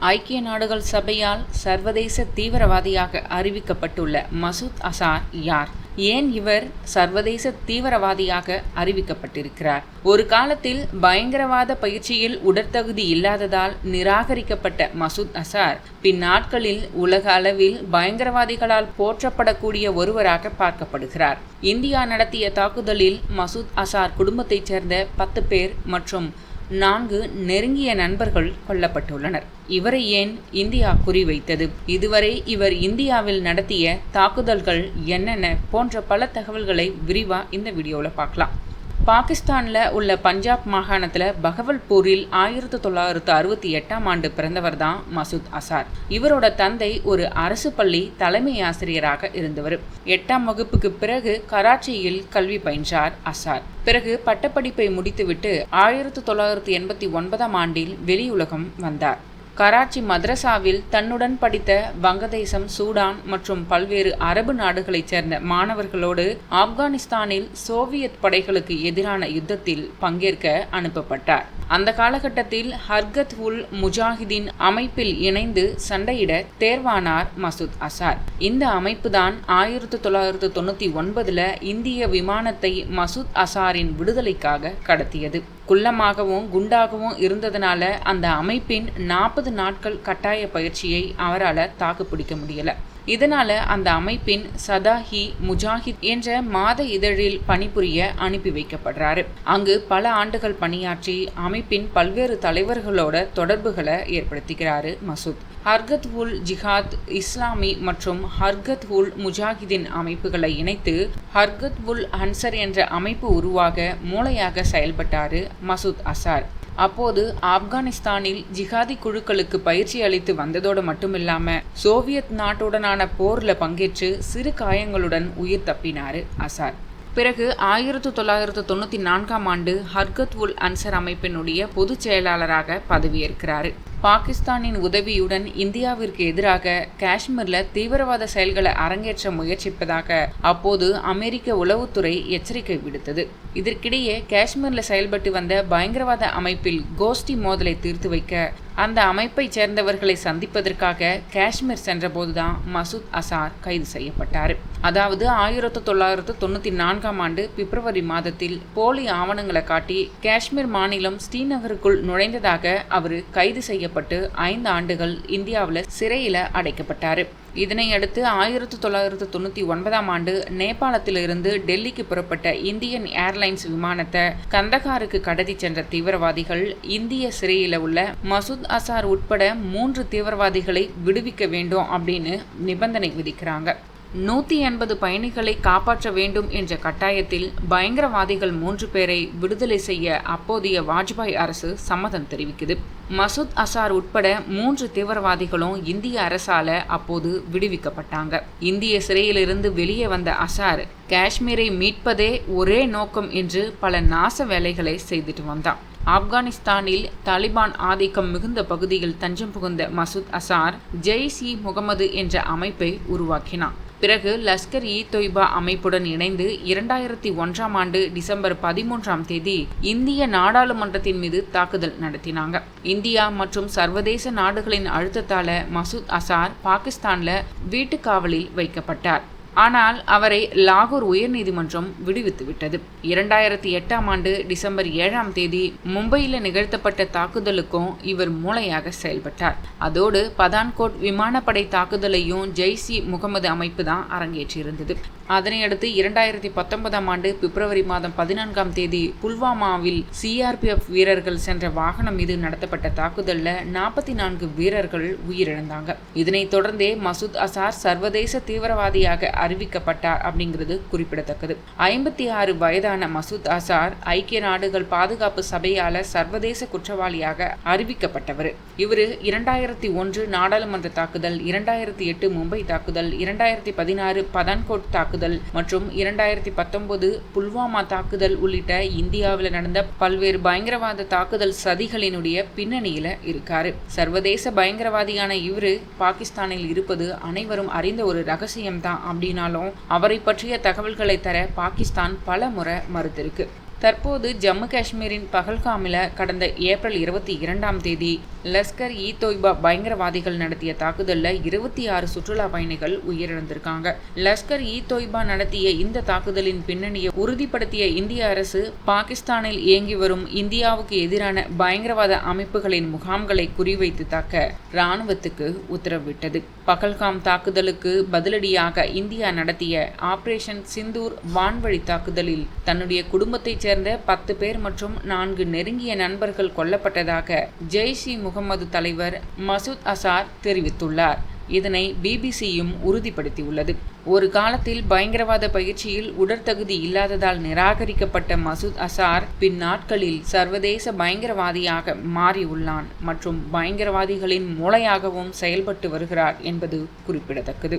ஐக்கிய நாடுகள் சபையால் சர்வதேச தீவிரவாதியாக அறிவிக்கப்பட்டுள்ள மசூத் அசார் யார்? ஏன் இவர் சர்வதேச தீவிரவாதியாக அறிவிக்கப்பட்டிருக்கிறார்? ஒரு காலத்தில் பயங்கரவாத பயிற்சியில் உடற்தகுதி இல்லாததால் நிராகரிக்கப்பட்ட மசூத் அசார் பின்னாட்களில் உலக அளவில் பயங்கரவாதிகளால் போற்றப்படக்கூடிய ஒருவராக பார்க்கப்படுகிறார். இந்தியா நடத்திய தாக்குதலில் மசூத் அசார் குடும்பத்தைச் சேர்ந்த பத்து பேர் மற்றும் நான்கு நெருங்கிய நண்பர்கள் கொல்லப்பட்டுள்ளனர். இவரை ஏன் இந்தியா குறிவைத்தது? இதுவரை இவர் இந்தியாவில் நடத்திய தாக்குதல்கள் என்னென்ன போன்ற பல தகவல்களை விரிவா இந்த வீடியோவில் பார்க்கலாம். பாகிஸ்தானில் உள்ள பஞ்சாப் மாகாணத்தில் பகவல்பூரில் ஆயிரத்தி தொள்ளாயிரத்து அறுபத்தி எட்டாம் ஆண்டு பிறந்தவர் தான் மசூத் அசார். இவரோட தந்தை ஒரு அரசு பள்ளி தலைமை ஆசிரியராக இருந்தவர். எட்டாம் வகுப்புக்கு பிறகு கராச்சியில் கல்வி பயின்றார் அசார். பிறகு பட்டப்படிப்பை முடித்துவிட்டு ஆயிரத்தி தொள்ளாயிரத்தி எண்பத்தி ஒன்பதாம் ஆண்டில் வெளியுலகம் வந்தார். கராச்சி மதரசாவில் தன்னுடன் படித்த வங்கதேசம் சூடான் மற்றும் பல்வேறு அரபு நாடுகளைச் சேர்ந்த மாணவர்களோடு ஆப்கானிஸ்தானில் சோவியத் படைகளுக்கு எதிரான யுத்தத்தில் பங்கேற்க அனுப்பப்பட்டார். அந்த காலகட்டத்தில் ஹர்கத் உல் முஜாஹிதீன் அமைப்பில் இணைந்து சண்டையிட தேர்வானார் மசூத் அசார். இந்த அமைப்புதான் ஆயிரத்தி தொள்ளாயிரத்து தொண்ணூற்றி ஒன்பதுல இந்திய விமானத்தை மசூத் அசாரின் விடுதலைக்காக கடத்தியது. குள்ளமாகவும் குண்டாகவும் இருந்ததுனால அந்த அமைப்பின் நாற்பது நாட்கள் கட்டாய பயிற்சியை அவரால் தாக்குப்பிடிக்க முடியலை. இதனால் அந்த அமைப்பின் சதாஹி முஜாஹித் என்ற மாத இதழில் பணிபுரிய அனுப்பி வைக்கப்படுறாரு. அங்கு பல ஆண்டுகள் பணியாற்றி அமைப்பின் பல்வேறு தலைவர்களோட தொடர்புகளை ஏற்படுத்துகிறாரு மசூத். ஹர்கத் உல் ஜிஹாத் இஸ்லாமி மற்றும் ஹர்கத் உல் முஜாஹிதின் அமைப்புகளை இணைத்து ஹர்கத் உல் ஹன்சர் என்ற அமைப்பு உருவாக மூளையாக செயல்பட்டாரு மசூத் அசார். அப்போது ஆப்கானிஸ்தானில் ஜிஹாதி குழுக்களுக்கு பயிற்சி அளித்து வந்ததோடு மட்டுமில்லாம சோவியத் நாட்டுடனான போர்ல பங்கேற்று சிறு காயங்களுடன் உயிர் தப்பினார் அசார். பிறகு ஆயிரத்து தொள்ளாயிரத்து தொண்ணூற்றி நான்காம் ஆண்டு ஹர்கத் உல் அன்சர் அமைப்பினுடைய பொதுச் செயலாளராக பதவியேற்கிறார். பாகிஸ்தானின் உதவியுடன் இந்தியாவிற்கு எதிராக காஷ்மீரில் தீவிரவாத செயல்களை அரங்கேற்ற முயற்சிப்பதாக அப்போது அமெரிக்க உளவுத்துறை எச்சரிக்கை விடுத்தது. இதற்கிடையே காஷ்மீரில் செயல்பட்டு வந்த பயங்கரவாத அமைப்பில் கோஷ்டி மோதலை தீர்த்து வைக்க அந்த அமைப்பைச் சேர்ந்தவர்களை சந்திப்பதற்காக காஷ்மீர் சென்றபோதுதான் மசூத் அசார் கைது செய்யப்பட்டார். அதாவது ஆயிரத்து தொள்ளாயிரத்து தொண்ணூற்றி நான்காம் ஆண்டு பிப்ரவரி மாதத்தில் போலி ஆவணங்களை காட்டி காஷ்மீர் மாநிலம் ஸ்ரீநகருக்குள் நுழைந்ததாக அவர் கைது செய்யப்பட்டு ஐந்து ஆண்டுகள் இந்தியாவில் சிறையில் அடைக்கப்பட்டார். இதனையடுத்து ஆயிரத்து ஆயிரத்தி தொள்ளாயிரத்து தொண்ணூற்றி ஒன்பதாம் ஆண்டு நேபாளத்திலிருந்து டெல்லிக்கு புறப்பட்ட இந்தியன் ஏர்லைன்ஸ் விமானத்தை கந்தகாருக்கு கடத்தி சென்ற தீவிரவாதிகள் இந்திய சிறையில் உள்ள மசூத் அசார் உட்பட மூன்று தீவிரவாதிகளை விடுவிக்க வேண்டும் அப்படின்னு நிபந்தனை விதிக்கிறாங்க. நூற்றி எண்பது பயணிகளை காப்பாற்ற வேண்டும் என்ற கட்டாயத்தில் பயங்கரவாதிகள் மூன்று பேரை விடுதலை செய்ய அப்போதைய வாஜ்பாய் அரசு சம்மதம் தெரிவிக்குது. மசூத் அசார் உட்பட மூன்று தீவிரவாதிகளும் இந்திய அரசால அப்போது விடுவிக்கப்பட்டாங்க. இந்திய சிறையிலிருந்து வெளியே வந்த அசார் காஷ்மீரை மீட்பதே ஒரே நோக்கம் என்று பல நாச வேலைகளை செய்துட்டு வந்தான். ஆப்கானிஸ்தானில் தாலிபான் ஆதிக்கம் மிகுந்த பகுதியில் தஞ்சம் புகுந்த மசூத் அசார் ஜெய்ஸ் இ முகமது என்ற அமைப்பை உருவாக்கினான். பிறகு லஷ்கர் இ தொய்பா அமைப்புடன் இணைந்து இரண்டாயிரத்தி ஒன்றாம் ஆண்டு டிசம்பர் பதிமூன்றாம் தேதி இந்திய நாடாளுமன்றத்தின் மீது தாக்குதல் நடத்தினாங்க. இந்தியா மற்றும் சர்வதேச நாடுகளின் அழுத்தத்தால மசூத் அசார் பாகிஸ்தான்ல வீட்டுக்காவலில் வைக்கப்பட்டார். ஆனால் அவரை லாகூர் உயர்நீதிமன்றம் விடுவித்து விட்டது இரண்டாயிரத்தி எட்டாம் ஆண்டு டிசம்பர் ஏழாம் தேதி மும்பையில் நிகழ்த்தப்பட்ட தாக்குதலுக்கும் இவர் மூளையாக செயல்பட்டார். அதோடு பதான்கோட் விமானப்படை தாக்குதலையும் ஜெய்சி முகமது அமைப்பு தான் அரங்கேற்றியிருந்தது அதனையடுத்து இரண்டாயிரத்தி பத்தொன்பதாம் ஆண்டு பிப்ரவரி மாதம் பதினான்காம் தேதி புல்வாமாவில் சிஆர்பிஎஃப் வீரர்கள் சென்ற வாகனம் மீது நடத்தப்பட்ட தாக்குதலில் நாற்பத்தி நான்கு வீரர்கள் உயிரிழந்தாங்க. இதனைத் தொடர்ந்தே மசூத் அசார் சர்வதேச தீவிரவாதியாக அறிவிக்கப்பட்டார் அப்படிங்கிறது குறிப்பிடத்தக்கது. ஐம்பத்தி ஆறு வயதான மசூத் அசார் ஐக்கிய நாடுகள் பாதுகாப்பு சபையால சர்வதேச குற்றவாளியாக அறிவிக்கப்பட்டவர். இவர் இரண்டாயிரத்தி ஒன்று நாடாளுமன்ற தாக்குதல் இரண்டாயிரத்தி எட்டு மும்பை தாக்குதல் இரண்டாயிரத்தி பதினாறு பதான்கோட் தாக்குதல் மற்றும் இரண்டாயிரத்தி பத்தொன்பது புல்வாமா தாக்குதல் உள்ளிட்ட இந்தியாவில் நடந்த பல்வேறு பயங்கரவாத தாக்குதல் சதிகளினுடைய பின்னணியில இருக்காரு. சர்வதேச பயங்கரவாதியான இவரு பாகிஸ்தானில் இருப்பது அனைவரும் அறிந்த ஒரு ரகசியம்தான். அப்படின்னாலும் அவரை பற்றிய தகவல்களை தர பாகிஸ்தான் பல முறை மறுத்திருக்கு. தற்போது ஜம்மு காஷ்மீரின் பகல்காமில் கடந்த ஏப்ரல் இருபத்தி இரண்டாம் தேதி லஷ்கர் இ தொய்பா பயங்கரவாதிகள் நடத்திய தாக்குதலில் இருபத்தி ஆறு சுற்றுலா பயணிகள் உயிரிழந்திருக்காங்க. லஷ்கர் இ தொய்பா நடத்திய இந்த தாக்குதலின் பின்னணியை உறுதிப்படுத்திய இந்திய அரசு பாகிஸ்தானில் இயங்கி வரும் இந்தியாவுக்கு எதிரான பயங்கரவாத அமைப்புகளின் முகாம்களை குறிவைத்து தாக்க இராணுவத்துக்கு உத்தரவிட்டது. பகல்காம் தாக்குதலுக்கு பதிலடியாக இந்தியா நடத்திய ஆபரேஷன் சிந்தூர் வான்வழி தாக்குதலில் தன்னுடைய குடும்பத்தைச் சேர்ந்த பத்து பேர் மற்றும் நான்கு நெருங்கிய நண்பர்கள் கொல்லப்பட்டதாக ஜெய்ஷ் இ முகமது தலைவர் மசூத் அசார் தெரிவித்துள்ளார். இதனை பிபிசியும் உறுதிப்படுத்தியுள்ளது. ஒரு காலத்தில் பயங்கரவாத பயிற்சியில் உடற்தகுதி இல்லாததால் நிராகரிக்கப்பட்ட மசூத் அசார் பின் நாட்களில் சர்வதேச பயங்கரவாதியாக மாறியுள்ளான் மற்றும் பயங்கரவாதிகளின் மூளையாகவும் செயல்பட்டு வருகிறார் என்பது குறிப்பிடத்தக்கது.